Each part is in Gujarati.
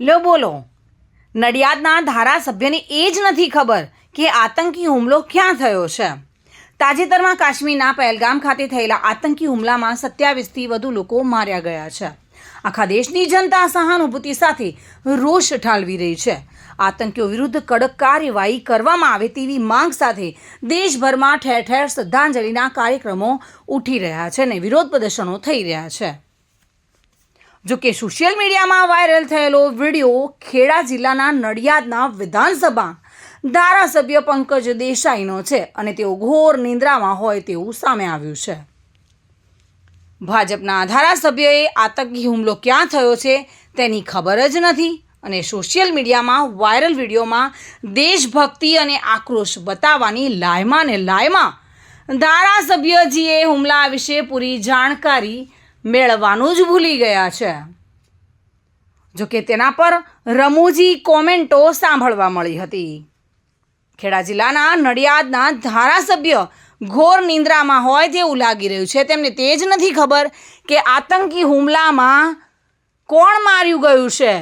લો બોલો. નડિયાદના ધારાસભ્યને એ જ નથી ખબર કે આતંકી હુમલો ક્યાં થયો છે. તાજેતરમાં કાશ્મીરના પહેલગામ ખાતે થયેલા આતંકી હુમલામાં સત્યાવીસથી વધુ લોકો માર્યા ગયા છે. આખા દેશની જનતા સહાનુભૂતિ સાથે રોષ ઠાલવી રહી છે. આતંકીઓ વિરુદ્ધ કડક કાર્યવાહી કરવામાં આવે તેવી માંગ સાથે દેશભરમાં ઠેર ઠેર શ્રદ્ધાંજલિના કાર્યક્રમો ઉઠી રહ્યા છે અને વિરોધ પ્રદર્શનો થઈ રહ્યા છે. જો કે સોશિયલ મીડિયામાં વાયરલ થયેલો વીડિયો ખેડા જિલ્લાના નડિયાદના વિધાનસભા ધારાસભ્ય પંકજ દેસાઈનો છે અને તેઓ ઘોર નિંદ્રામાં હોય તેવું સામે આવ્યું છે. ભાજપના ધારાસભ્યએ આતંકી હુમલો ક્યાં થયો છે તેની ખબર જ નથી અને સોશિયલ મીડિયામાં વાયરલ વિડીયોમાં દેશભક્તિ અને આક્રોશ બતાવવાની લાયમાં ને લાયમાં ધારાસભ્યજીએ હુમલા વિશે પૂરી જાણકારી મેળવવાનું જ ભૂલી ગયા છે. જોકે તેના પર રમૂજી કોમેન્ટો સાંભળવા મળી હતી. ખેડા જિલ્લાના નડિયાદના ધારાસભ્ય ઘોર નિંદ્રામાં હોય તેવું લાગી રહ્યું છે. તેમને તે જ નથી ખબર કે આતંકી હુમલામાં કોણ માર્યું ગયું છે.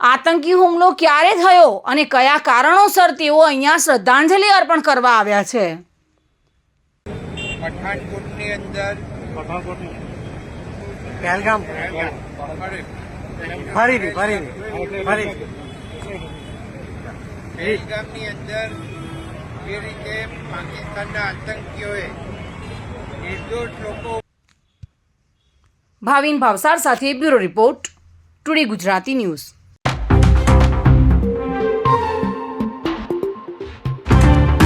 આતંકી હુમલો ક્યારે થયો અને કયા કારણોસર તેઓ અહીંયા શ્રદ્ધાંજલિ અર્પણ કરવા આવ્યા છે. પઠાણકોટની અંદર પઠાણકોટની પહેલગામ. ફરીથી ફરીથી ફરીથી. પહેલગામની અંદર જે રીતે પાકિસ્તાનના આતંકીઓએ નિર્દોષ લોકો ભાવિન ભાવસાર સાથે bureau report today Gujarati news.